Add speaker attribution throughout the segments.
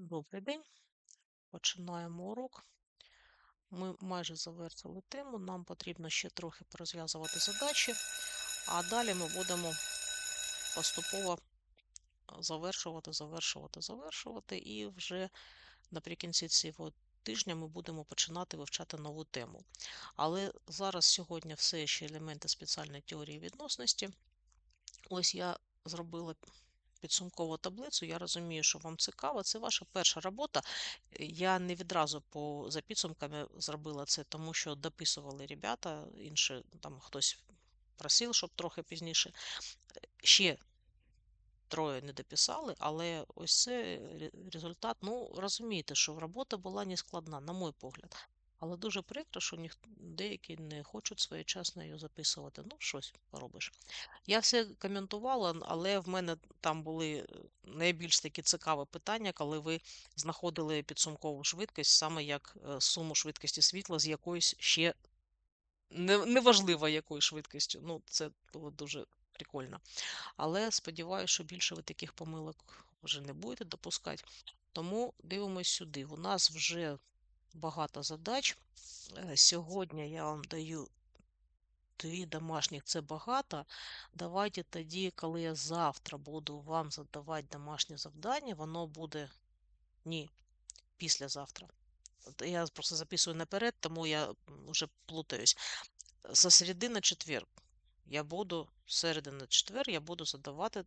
Speaker 1: Добрий день. Починаємо урок. Ми майже завершили тему. Нам потрібно ще трохи порозв'язувати задачі, а далі ми будемо поступово завершувати, завершувати, завершувати, і вже наприкінці цього тижня ми будемо починати вивчати нову тему. Але зараз сьогодні все ще елементи спеціальної теорії відносності. Ось я зробила підсумкову таблицю. Я розумію, що вам цікаво. Це ваша перша робота. Я не відразу по за підсумками зробила це, тому що дописували ребята, інші там хтось просив, щоб трохи пізніше. Ще троє не дописали, але ось це результат. Ну, розумієте, що робота була не складна, на мой погляд. Але дуже прикро, що ніх... деякі не хочуть своєчасно її записувати. Ну, щось поробиш. Я все коментувала, але в мене там були е, найбільш такі цікаві питання, коли ви знаходили підсумкову швидкість, саме як е, суму швидкості світла з якоюсь ще не- неважливо якою швидкістю. Ну, це було дуже прикольно. Але сподіваюся, що більше ви таких помилок вже не будете допускати. Тому дивимось сюди. У нас вже багато задач. Е, Сьогодні я вам даю дві домашніх, це багато. Давайте тоді, коли я завтра буду вам задавати домашнє завдання, воно буде ні, післязавтра. Я просто записую наперед, тому я вже плутаюсь. Со середи на четвер я буду, середи на четвер я буду задавати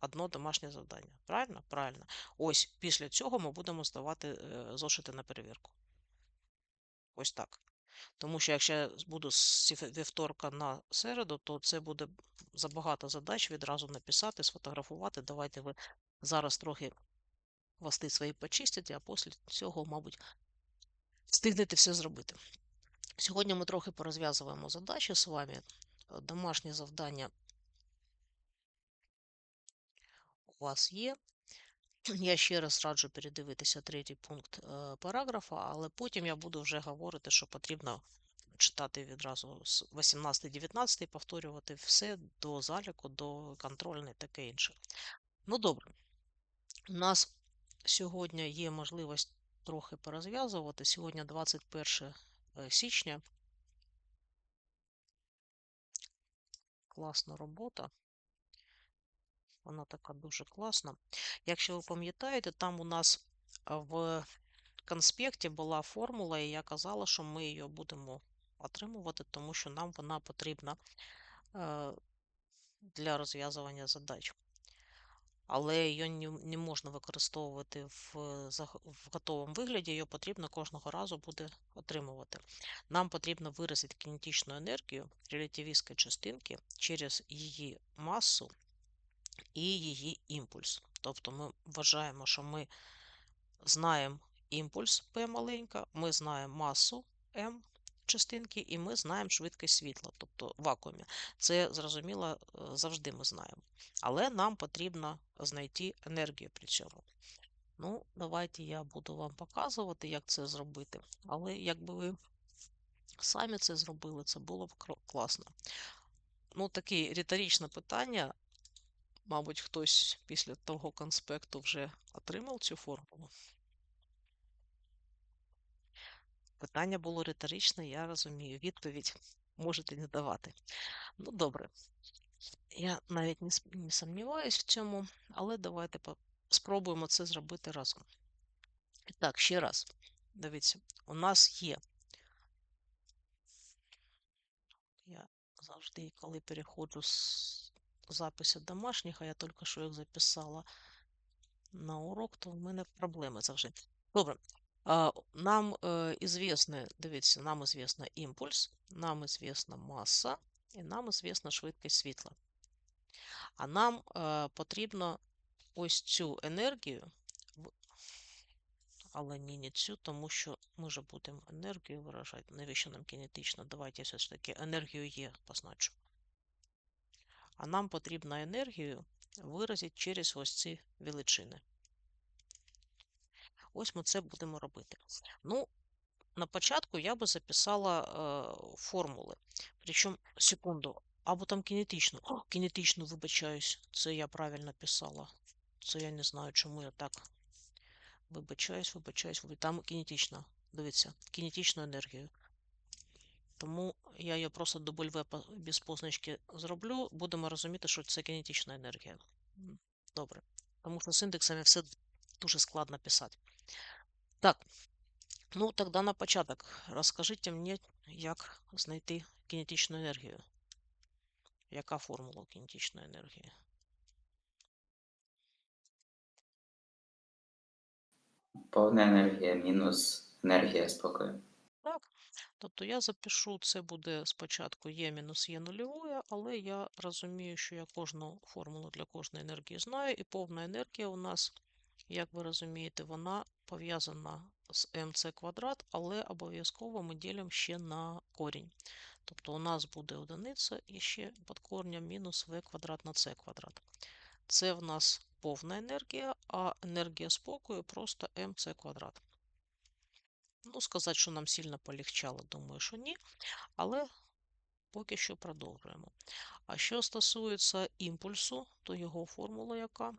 Speaker 1: одно домашнє завдання. Правильно? Правильно. Ось після цього ми будемо здавати е, зошити на перевірку. Ось так. Тому що якщо я буду з вівторка на середу, то це буде забагато задач відразу написати, сфотографувати. Давайте ви зараз трохи хвости свої почистите, а після цього, мабуть, встигнете все зробити. Сьогодні ми трохи порозв'язуємо задачі з вами. Е, Домашнє завдання у вас є. Я ще раз раджу передивитися третій пункт е, параграфа, але потім я буду вже говорити, що потрібно читати відразу з 18-19, повторювати все до заліку, до контрольної, таке інше. Ну, добре. У нас сьогодні є можливість трохи порозв'язувати. Сьогодні 21 е, січня. Класна робота. Вона така дуже класна. Якщо ви пам'ятаєте, там у нас в конспекті була формула, і я казала, що ми її будемо отримувати, тому що нам вона потрібна е, для розв'язування задач. Але її не, можна використовувати в, в готовому вигляді, її потрібно кожного разу буде отримувати. Нам потрібно виразити кинетичну енергію релятивістської частинки через її масу і її імпульс. Тобто ми вважаємо, що ми знаємо імпульс P маленька, ми знаємо масу m частинки, і ми знаємо швидкість світла, тобто вакуумі. Це зрозуміло е, завжди ми знаємо. Але нам потрібно знайти енергію при цьому. Ну, давайте я буду вам показувати, як це зробити. Але якби ви самі це зробили, це було б класно. Ну, таке риторичне питання. Мабуть, хтось після того конспекту вже отримав цю формулу. Питання було риторичне, я розумію. Відповідь можете не давати. Ну, добре. Я навіть не, не сумніваюсь в цьому, але давайте спробуємо це зробити разом. І так, ще раз. Дивіться, у нас є. Я завжди, коли переходжу з запису домашніх, а я тільки що їх записала на урок, то в мене проблеми завжди. Добре. Нам е, известно, дивіться, нам известно імпульс, нам известна маса, і нам известна швидкість світла. А нам е, потрібно ось цю енергію, але ні, не цю, тому що ми ж будемо енергію виражати. Навіщо нам кінетично? Давайте все ж таки енергію є позначу. А нам потрібно енергію виразити через ось ці величини. Ось ми це будемо робити. Ну, на початку я би записала е, формули. Причому, секунду, або там кінетично. О, кінетично, вибачаюсь, це я правильно писала. Це я не знаю, чому я так вибачаюсь, вибачаюсь. Там кінетична. Дивіться, кінетичну енергію. Тому я її просто до В без позначки зроблю. Будемо розуміти, що це кінетична енергія. Добре. Тому що з індексами все дуже складно писати. Так, ну тоді на початок розкажіть мені, як знайти кінетичну енергію. Яка формула кінетичної енергії?
Speaker 2: Повна енергія мінус енергія спокою.
Speaker 1: Так. Тобто я запишу, це буде спочатку Е мінус Є нульовою, але я розумію, що я кожну формулу для кожної енергії знаю, і повна енергія у нас, як ви розумієте, вона пов'язана з МЦ квадрат, але обов'язково ми ділимо ще на корінь. Тобто у нас буде одиниця і ще під корнем мінус В квадрат на С квадрат. Це в нас повна енергія, а енергія спокою просто МЦ квадрат. Ну, сказати, що нам сильно полегчало, думаю, що ні. Але поки що продовжуємо. А що стосується імпульсу, то його формула яка?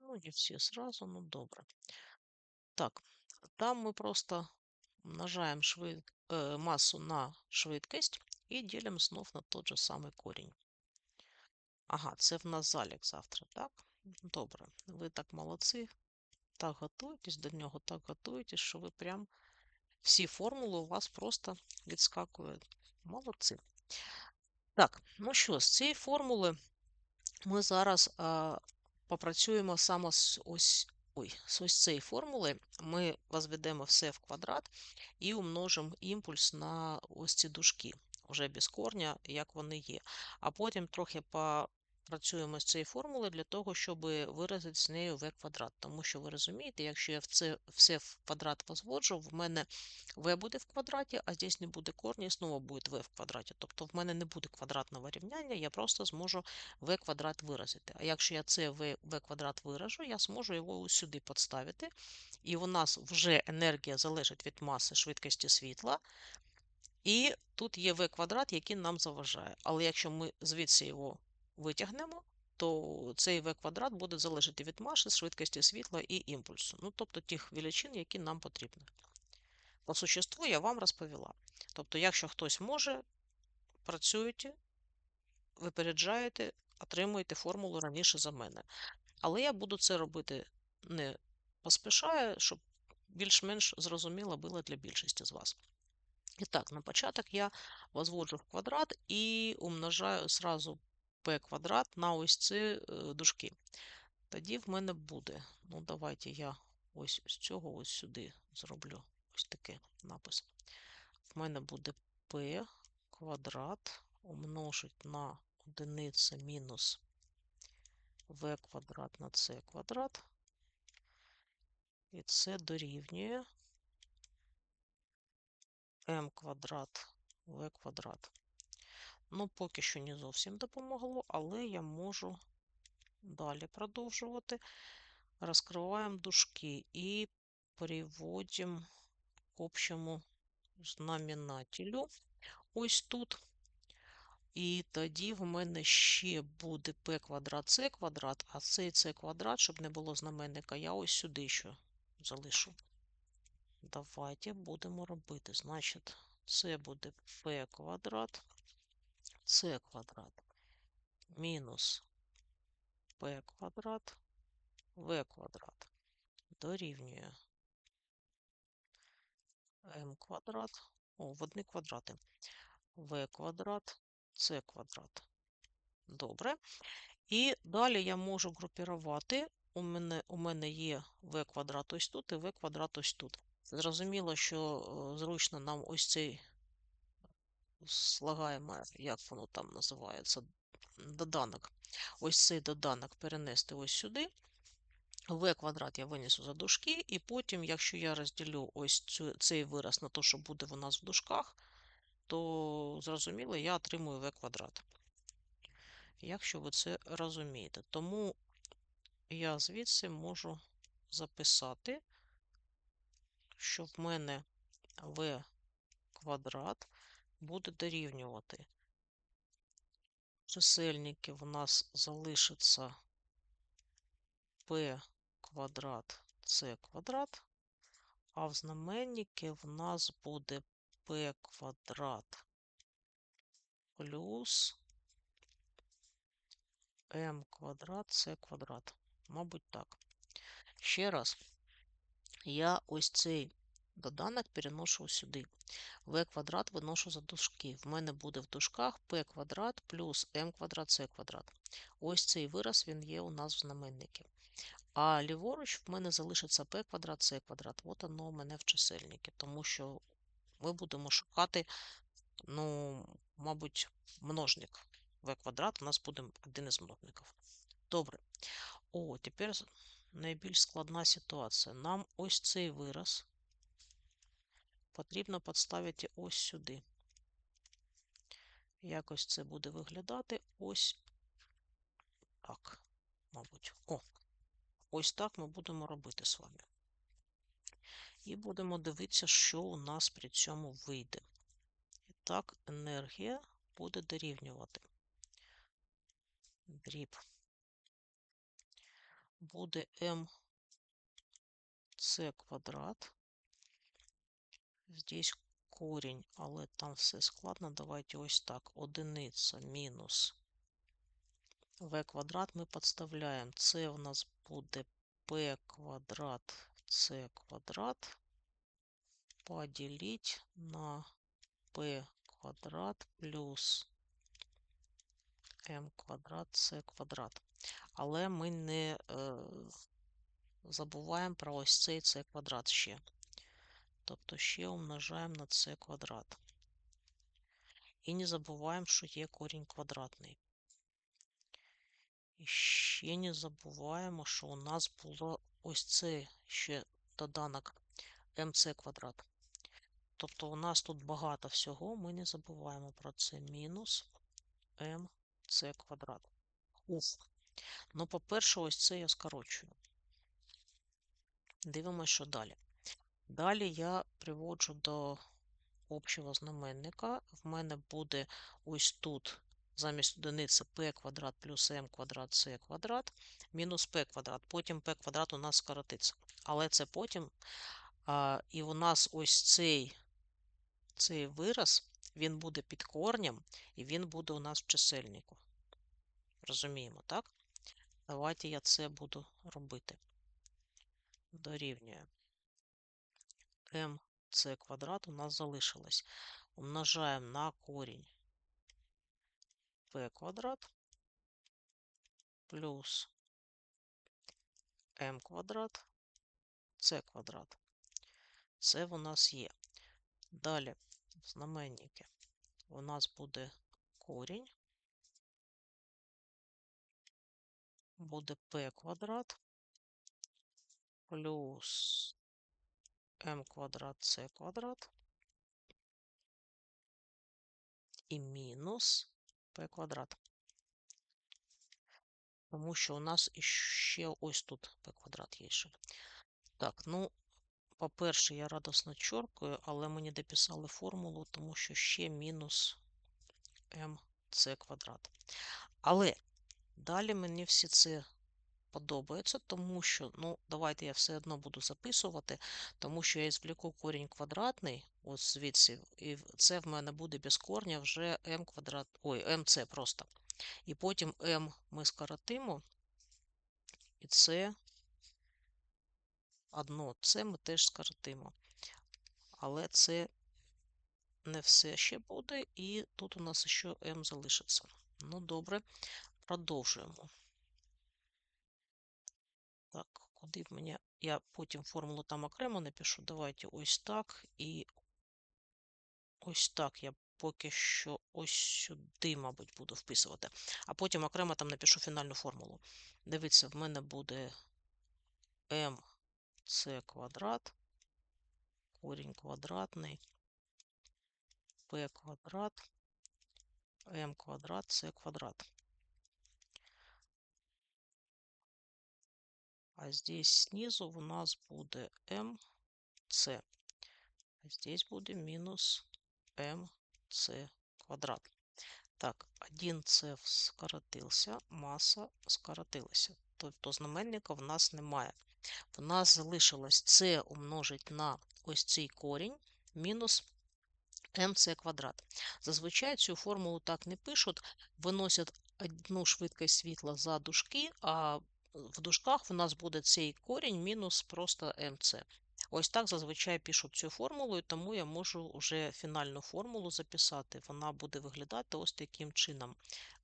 Speaker 1: Ну, не всі зразу, ну добре. Так, там ми просто множаємо швид... э, масу на швидкість і ділимо знов на той же самий корінь. Ага, це в нас залік завтра, так? Добре, ви так молодці, так готуєтесь до нього, так готуєтесь, що ви прям всі формули у вас просто відскакують. Молодці. Так, ну що, з цієї формули ми зараз а, попрацюємо саме з ось ой, з ось цієї формули. Ми возведемо все в квадрат і умножимо імпульс на ось ці дужки, вже без корня, як вони є. А потім трохи попрацюємо з цією формулою для того, щоб виразити з нею v квадрат. Тому що ви розумієте, якщо я це все в квадрат возводжу, в мене v буде в квадраті, а здесь не буде корня, і знову буде v в квадраті. Тобто в мене не буде квадратного рівняння, я просто зможу v квадрат виразити. А якщо я це v, v квадрат виражу, я зможу його сюди підставити. І у нас вже енергія залежить від маси швидкості світла. І тут є v квадрат, який нам заважає. Але якщо ми звідси його витягнемо, то цей v квадрат буде залежати від маси, швидкості світла і імпульсу. Ну, тобто тих величин, які нам потрібні. По существу я вам розповіла. Тобто, якщо хтось може, працюєте, випереджаєте, отримуєте формулу раніше за мене. Але я буду це робити не поспішаю, щоб більш-менш зрозуміло було для більшості з вас. І так, на початок я возводжу в квадрат і умножаю сразу квадрат на ось ці е, дужки. Тоді в мене буде. Ну, давайте я ось з цього ось сюди зроблю ось такий напис. В мене буде p квадрат умножить на одиниця мінус v квадрат на c квадрат. І це дорівнює m квадрат v квадрат. Ну, поки що не зовсім допомогло, але я можу далі продовжувати. Розкриваємо дужки і переводимо к общому знаменателю. Ось тут. І тоді в мене ще буде p квадрат c квадрат, а цей c квадрат, щоб не було знаменника, я ось сюди ще залишу. Давайте будемо робити. Значить, це буде p квадрат, c квадрат мінус p квадрат, v квадрат дорівнює m квадрат, о, в одні квадрати, v квадрат, c квадрат. Добре. І далі я можу групірувати. У мене у мене є v квадрат ось тут і v квадрат ось тут. Зрозуміло, що е, зручно нам ось цей слагаємо, як воно там називається, доданок. Ось цей доданок перенести ось сюди. В квадрат я винесу за дужки, і потім, якщо я розділю ось цю, цей вираз на те, що буде у нас в дужках, то зрозуміло, я отримую v квадрат. Якщо ви це розумієте. Тому я звідси можу записати що в мене v квадрат буде дорівнювати. Чисельники в нас залишиться p квадрат c квадрат, а в знаменнике в нас буде p квадрат плюс m квадрат c квадрат. Мабуть, так. Ще раз, я ось цей доданок переношу сюди. v квадрат виношу за дужки. В мене буде в дужках p квадрат плюс m квадрат c квадрат. Ось цей вираз він є у нас в знаменнику. А ліворуч в мене залишиться p квадрат c квадрат. От воно у мене в чисельнику, тому що ми будемо шукати, ну, мабуть, множник. v квадрат у нас буде один із множників. Добре. О, тепер найбільш складна ситуація. Нам ось цей вираз потрібно підставити ось сюди. Якось це буде виглядати ось так, мабуть. О, ось так ми будемо робити з вами. І будемо дивитися, що у нас при цьому вийде. І так, енергія буде дорівнювати. Дріб буде mc квадрат. Здесь корінь, але там все складно. Давайте ось так. Одиниця мінус v квадрат ми підставляємо. Це в нас буде p квадрат c квадрат поделить на p квадрат плюс m квадрат c квадрат. Але ми не е, забуваємо про ось цей c квадрат ще. Тобто ще умножаємо на c квадрат. І не забуваємо, що є корінь квадратний. І ще не забуваємо, що у нас було ось це ще доданок mc квадрат. Тобто у нас тут багато всього, ми не забуваємо про це. Мінус mc квадрат. Уф. Ну, по-перше, ось це я скорочую. Дивимося, що далі. Далі я приводжу до общого знаменника. В мене буде ось тут замість одиниці p квадрат плюс m квадрат c квадрат мінус p квадрат. Потім p квадрат у нас скоротиться. Але це потім. І у нас ось цей, цей вираз, він буде під корнем, і він буде у нас в чисельнику. Розуміємо, так? Давайте я це буду робити. Дорівнює. Mc квадрат у нас залишилось. Умножаємо на корінь p квадрат плюс m квадрат c квадрат. Це у нас є. Далі в знаменнику у нас буде корінь, буде p квадрат плюс m квадрат c квадрат і мінус p квадрат. Тому що у нас іще ось тут p квадрат є ще. Так, ну, по-перше, я радосно чоркаю, але мені дописали формулу, тому що ще мінус mc квадрат. Але далі мені всі це подобається, тому що, ну, давайте я все одно буду записувати, тому що я звліку корінь квадратний, ось звідси, і це в мене буде без корня вже m квадрат, ой, mc просто. І потім m ми скоротимо, і це одно, це ми теж скоротимо. Але це не все ще буде, і тут у нас ще m залишиться. Ну, добре, продовжуємо. Так, куди в мене. Я потім формулу там окремо напишу. Давайте ось так і ось так. Я поки що ось сюди, мабуть, буду вписувати. А потім окремо там напишу фінальну формулу. Дивіться, в мене буде mc квадрат, корінь квадратний, p квадрат, m квадрат, c квадрат. А здесь снизу у нас буде m С. Здесь буде мінус МС квадрат. Так, 1С скоротився, маса скоротилася. Тобто знаменника в нас немає. В нас залишилось С умножить на ось цей корінь мінус МС квадрат. Зазвичай цю формулу так не пишуть, виносять одну швидкість світла за дужки, а в дужках в нас буде цей корінь мінус просто МС. Ось так зазвичай пишуть цю формулу, і тому я можу вже фінальну формулу записати. Вона буде виглядати ось таким чином.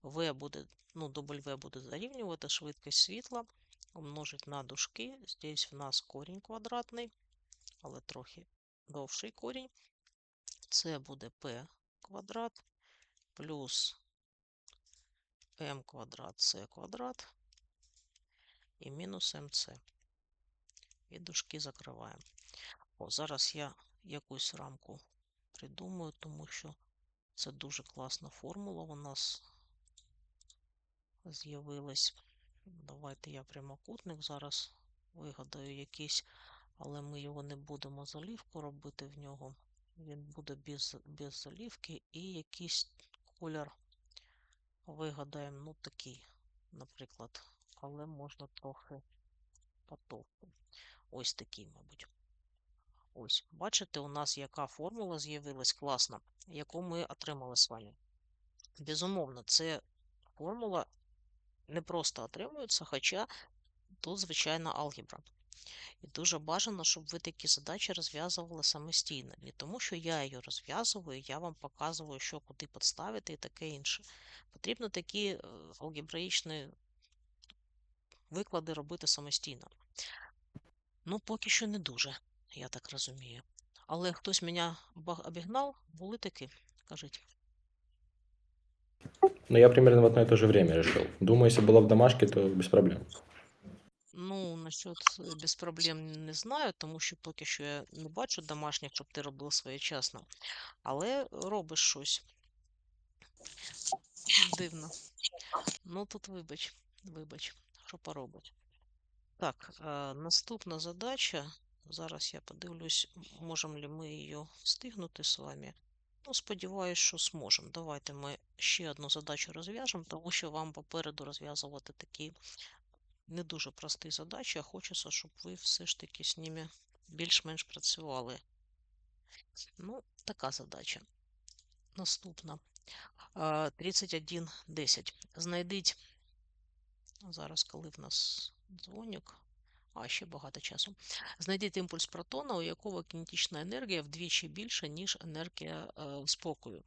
Speaker 1: В буде, ну, W буде зарівнювати швидкість світла, умножить на дужки. Здесь в нас корінь квадратний, але трохи довший корінь. Це буде P квадрат плюс m квадрат c квадрат і мінус mc. І дужки закриваємо. О, зараз я якусь рамку придумаю, тому що це дуже класна формула у нас з'явилась. Давайте я прямокутник зараз вигадаю якийсь, але ми його не будемо залівку робити в нього. Він буде без, без залівки і якийсь колір вигадаємо, ну такий, наприклад, але можна трохи потовку. Ось такий, мабуть. Ось, бачите, у нас яка формула з'явилась класна, яку ми отримали з вами. Безумовно, це формула не просто отримується, хоча тут звичайна алгебра. І дуже бажано, щоб ви такі задачі розв'язували самостійно. Не тому, що я її розв'язую, я вам показую, що куди підставити і таке інше. Потрібно такі е, алгебраїчні виклади робити самостійно. Ну, поки що не дуже, я так розумію. Але хтось мене обігнав, були такі, кажіть.
Speaker 3: Но я примерно в одно и то же время решил. Думаю, если была в домашке, то без проблем.
Speaker 1: Ну, насчет е, без проблем не знаю, тому що поки що я не бачу домашніх, щоб ти робив своєчасно. Але робиш щось. Дивно. Ну тут вибач, вибач, що поробить. Так, е, наступна задача. Зараз я подивлюсь, можемо ли ми її встигнути з вами. Ну, сподіваюсь, що зможемо. Давайте ми ще одну задачу розв'яжемо, тому що вам попереду розв'язувати такі не дуже прості задачі, а хочеться, щоб ви все ж таки з ними більш-менш працювали. Ну, така задача. Наступна. Е, 31.10. Знайдіть зараз, коли в нас дзвоник. А, ще багато часу. Знайдіть імпульс протона, у якого кінетична енергія вдвічі більша, ніж енергія е, спокою.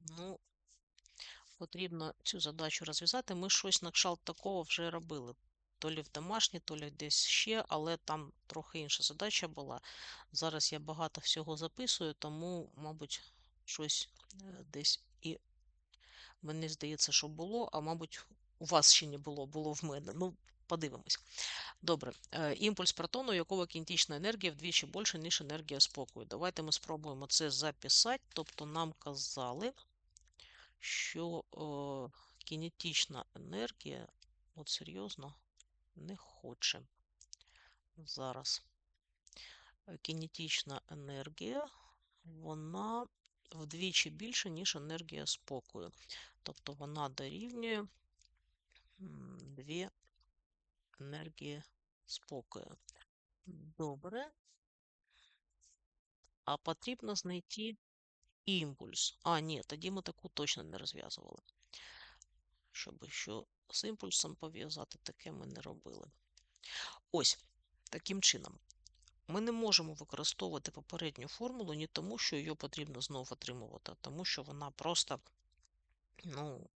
Speaker 1: Ну, потрібно цю задачу розв'язати. Ми щось на кшталт такого вже робили. То лі в домашній, то лі десь ще, але там трохи інша задача була. Зараз я багато всього записую, тому, мабуть, щось е, десь і мені здається, що було, а мабуть, у вас ще не було, було в мене. Ну, подивимось. Добре. Е, Імпульс протону, якого кінетична енергія вдвічі більше, ніж енергія спокою. Давайте ми спробуємо це записати. Тобто нам казали, що о, кінетична енергія, от серйозно, не хоче. Зараз. Е, Кінетична енергія, вона вдвічі більше, ніж енергія спокою. Тобто вона дорівнює дві енергії спокою. Добре. А потрібно знайти імпульс. А, ні, тоді ми таку точно не розв'язували. Щоб що з імпульсом пов'язати, таке ми не робили. Ось, таким чином. Ми не можемо використовувати попередню формулу не тому, що її потрібно знову отримувати, а тому що вона просто ну,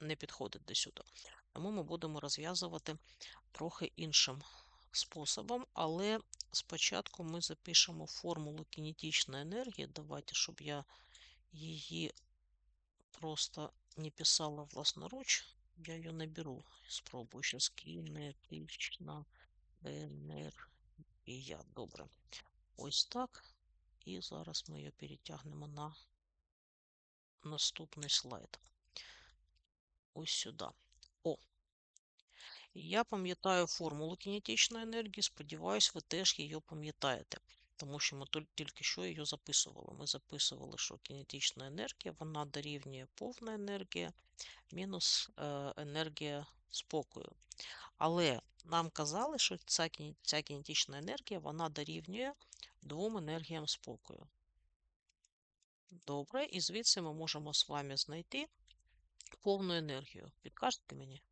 Speaker 1: не підходить до сюди. Тому ми будемо розв'язувати трохи іншим способом, але спочатку ми запишемо формулу кінетичної енергії. Давайте, щоб я її просто не писала власноруч, я її наберу. Спробую зараз кінетична енергія. Добре. Ось так. І зараз ми її перетягнемо на наступний слайд. Ось сюди. Я пам'ятаю формулу кінетичної енергії, сподіваюсь, ви теж її пам'ятаєте, тому що ми тільки що її записували. Ми записували, що кінетична енергія, вона дорівнює повна енергія мінус енергія спокою. Але нам казали, що ця, ця кінетична енергія, вона дорівнює двом енергіям спокою. Добре, і звідси ми можемо з вами знайти повну енергію. Підкажете мені?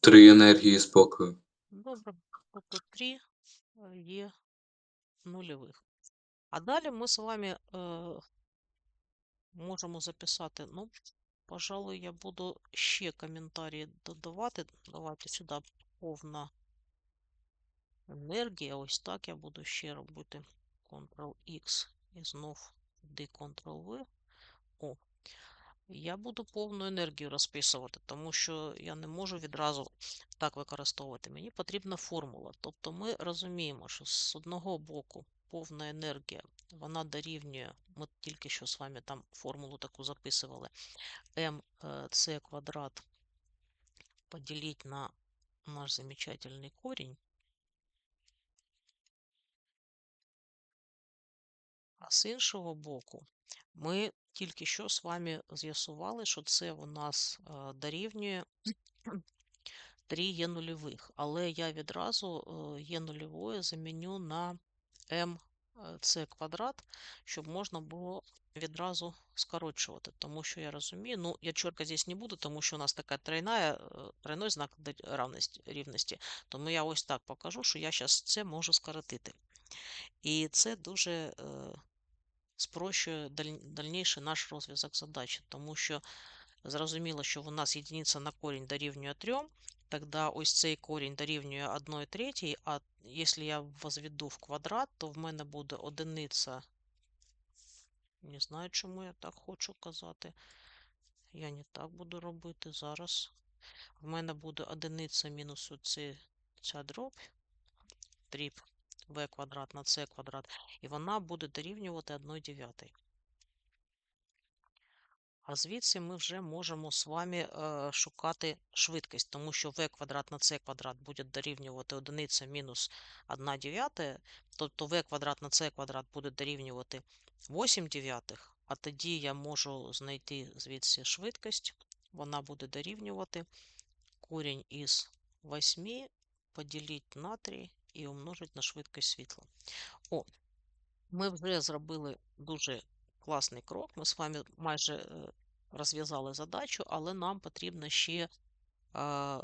Speaker 4: Три енергії спокою.
Speaker 1: Добре, тобто 3 є нульових. А далі ми з вами е, можемо записати, ну, пожалуй, я буду ще коментарі додавати. Давайте сюди повна енергія. Ось так я буду ще робити Ctrl-X і знов D Ctrl-V. О, я буду повну енергію розписувати, тому що я не можу відразу так використовувати. Мені потрібна формула. Тобто ми розуміємо, що з одного боку повна енергія, вона дорівнює, ми тільки що з вами там формулу таку записували, mc квадрат поділить на наш замечательний корінь. З іншого боку, ми тільки що з вами з'ясували, що це у нас е, дорівнює 3 є нульових. Але я відразу е, є нульової заміню на mc квадрат, щоб можна було відразу скорочувати. Тому що я розумію, ну, я чорка здесь не буду, тому що у нас така тройная, е, тройной знак рівності. Тому я ось так покажу, що я зараз це можу скоротити. І це дуже е, спрощує даль- дальніший наш розв'язок задачі, тому що зрозуміло, що у нас єдиниця на корінь дорівнює 3, тоді ось цей корінь дорівнює 1 третій, а якщо я возведу в квадрат, то в мене буде одиниця. Не знаю, чому я так хочу казати. Я не так буду робити зараз. В мене буде одиниця мінус оці, ця дроб, дріб v квадрат на c квадрат, і вона буде дорівнювати 1 дев'ятій. А звідси ми вже можемо з вами е, шукати швидкість, тому що v квадрат на c квадрат буде дорівнювати 1 мінус 1 дев'ята, тобто v квадрат на c квадрат буде дорівнювати 8 дев'ятих, а тоді я можу знайти звідси швидкість. Вона буде дорівнювати корінь із 8 поділити на 3 і умножити на швидкість світла. О, ми вже зробили дуже класний крок. Ми з вами майже е, розв'язали задачу, але нам потрібно ще е,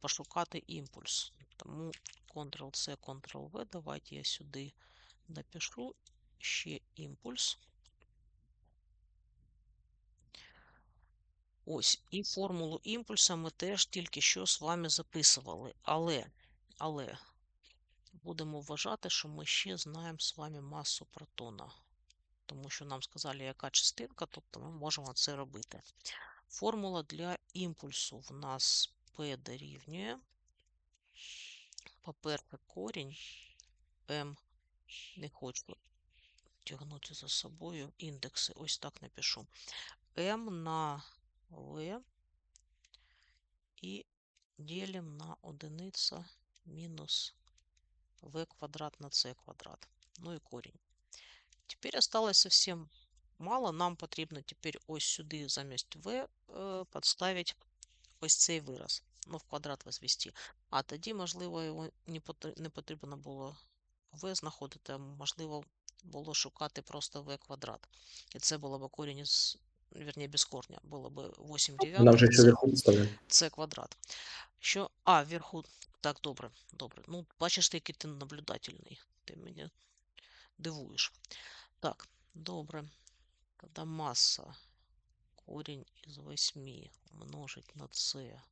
Speaker 1: пошукати імпульс. Тому Ctrl-C, Ctrl-V. Давайте я сюди напишу ще імпульс. Ось, і формулу імпульса ми теж тільки що з вами записували. Але, але будемо вважати, що ми ще знаємо з вами масу протона. Тому що нам сказали, яка частинка, тобто ми можемо це робити. Формула для імпульсу в нас P дорівнює. По-перше, корінь М не хочу тягнути за собою індекси. Ось так напишу. М на В і ділим на одиниця мінус В квадрат на С квадрат. Ну і корінь. Теперь осталось совсем мало. Нам потрібно тепер ось сюди замість v е, підставити ось цей вираз. Ну, в квадрат возвести. А тоді, можливо, його не потрібно було v знаходити, можливо, було шукати просто v квадрат. І це було б корінь із, вірні, без корня. Було б 8
Speaker 3: Нам же еще вверху выставлять.
Speaker 1: це квадрат. Що, а, вверху, так, добре, добре. Ну, бачиш, ти, який ти наблюдательний. Ти мене дивуєш. Так, добре. Тоді маса корінь із 8 умножить на це.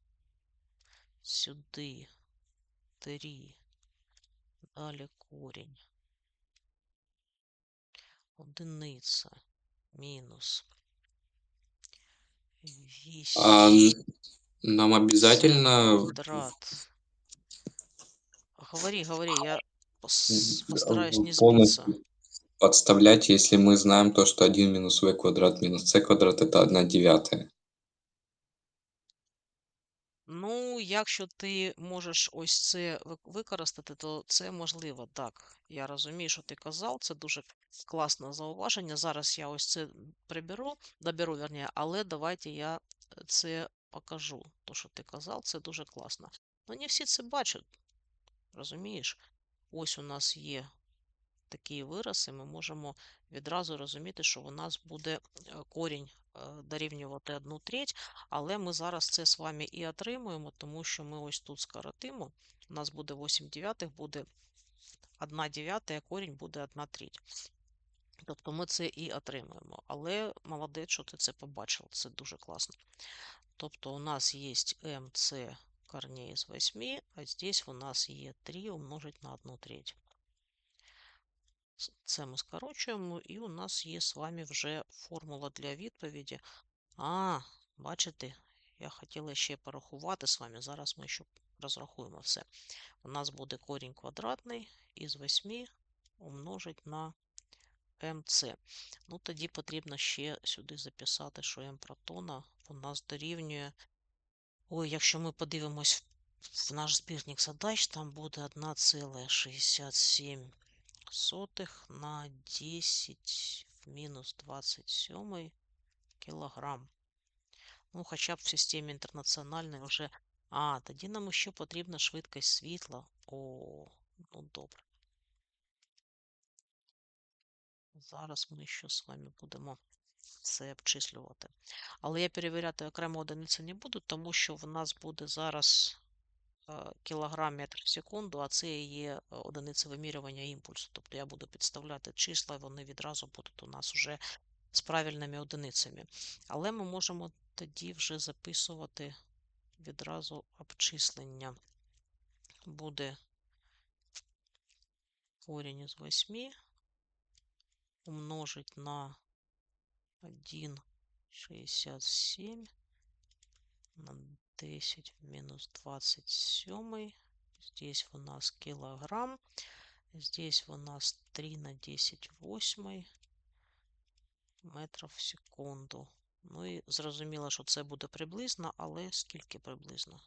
Speaker 1: Сюди 3. Далі корінь. Одиниця мінус 8
Speaker 4: А н- нам обязательно
Speaker 1: квадрат. Говори, говори, я пос- постараюсь не сбиться.
Speaker 4: полностью подставлять, если мы знаем то, что 1 минус v квадрат минус c квадрат это 1 девятая.
Speaker 1: Ну, якщо ти можеш ось це ви- використати, то це можливо. Так, я розумію, що ти казав. Це дуже класне зауваження. Зараз я ось це приберу, доберу, верніше, але давайте я це покажу. То, що ти казав, це дуже класно. Ну, не всі це бачать, розумієш? Ось у нас є такі вирази, ми можемо відразу розуміти, що у нас буде е, корінь е, дорівнювати 1 треть, але ми зараз це з вами і отримуємо, тому що ми ось тут скоротимо. У нас буде 8 дев'ятих, буде 1 дев'ята, а корінь буде 1 треть. Тобто ми це і отримуємо. Але молодець, що ти це побачив, це дуже класно. Тобто у нас є МЦ корней з 8, а здесь у нас є 3 умножить на 1 треть. Це ми скорочуємо, і у нас є з вами вже формула для відповіді. А, бачите, я хотіла ще порахувати з вами. Зараз ми ще розрахуємо все. У нас буде корінь квадратний із 8 умножить на МЦ. Ну, тоді потрібно ще сюди записати, що М протона у нас дорівнює. Ой, якщо ми подивимось в наш збірник задач, там буде 1,67 сотих на 10 в мінус 27 кілограм. Ну, хоча б в системі інтернаціональної вже. А, тоді нам ще потрібна швидкість світла. О, ну добре. Зараз ми ще з вами будемо це обчислювати. Але я перевіряти окремо одиниці не буду, тому що в нас буде зараз кілограм метр в секунду, а це є одиниця вимірювання імпульсу. Тобто я буду підставляти числа, і вони відразу будуть у нас вже з правильними одиницями. Але ми можемо тоді вже записувати відразу обчислення. Буде корінь із 8 умножить на 1,67 на 10 в минус 27. Здесь у нас килограмм. Здесь у нас 3 на 10 восьмий метрів в секунду. Ну і зрозуміло, що це буде приблизно, але скільки приблизно?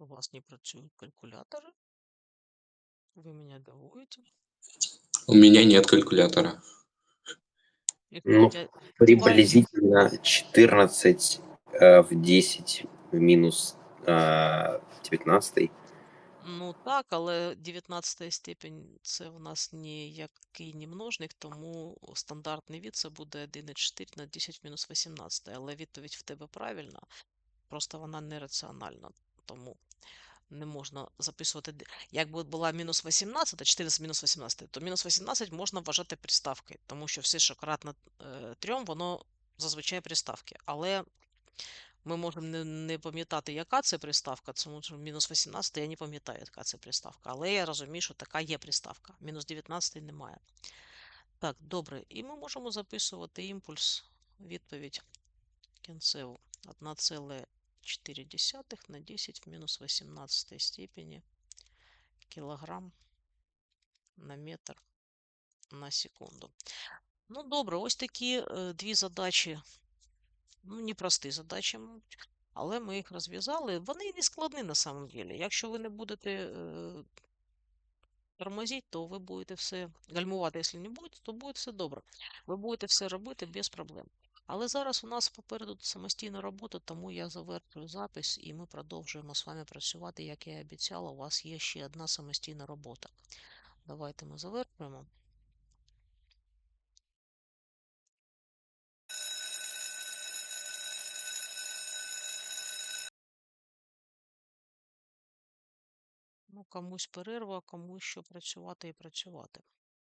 Speaker 1: У вас не працюють калькулятори? Ви мене дивуєте?
Speaker 4: У меня нет калькулятора.
Speaker 5: Ну, Приблизительно 14 э, в 10 в минус э, 19.
Speaker 1: Ну так, але 19 степень це в нас ніякий не множник, тому стандартний від це буде 1,4 на 10 в мінус 18. Але відповідь в тебе правильна, просто вона нераціональна, тому не можна записувати. Якби була мінус 18, 4 з мінус 18, то мінус 18 можна вважати приставкою, тому що все, що кратно е, 3, воно зазвичай приставки. Але ми можемо не, не пам'ятати, яка це приставка, тому що мінус 18 я не пам'ятаю, яка це приставка. Але я розумію, що така є приставка. Мінус 19 немає. Так, добре. І ми можемо записувати імпульс, відповідь кінцеву 1,4 на 10 в мінус 18 степені кілограм на метр на секунду. Ну, добре, ось такі е, дві задачі. Ну, непрості задачі, але ми їх розв'язали. Вони не складні на самом деле. Якщо ви не будете е, тормозити, то ви будете все гальмувати, якщо не будете, то буде все добре. Ви будете все робити без проблем. Але зараз у нас попереду самостійна робота, тому я завершую запис і ми продовжуємо з вами працювати, як я і обіцяла. У вас є ще одна самостійна робота. Давайте ми завершуємо. Ну, комусь перерва, комусь що працювати і працювати.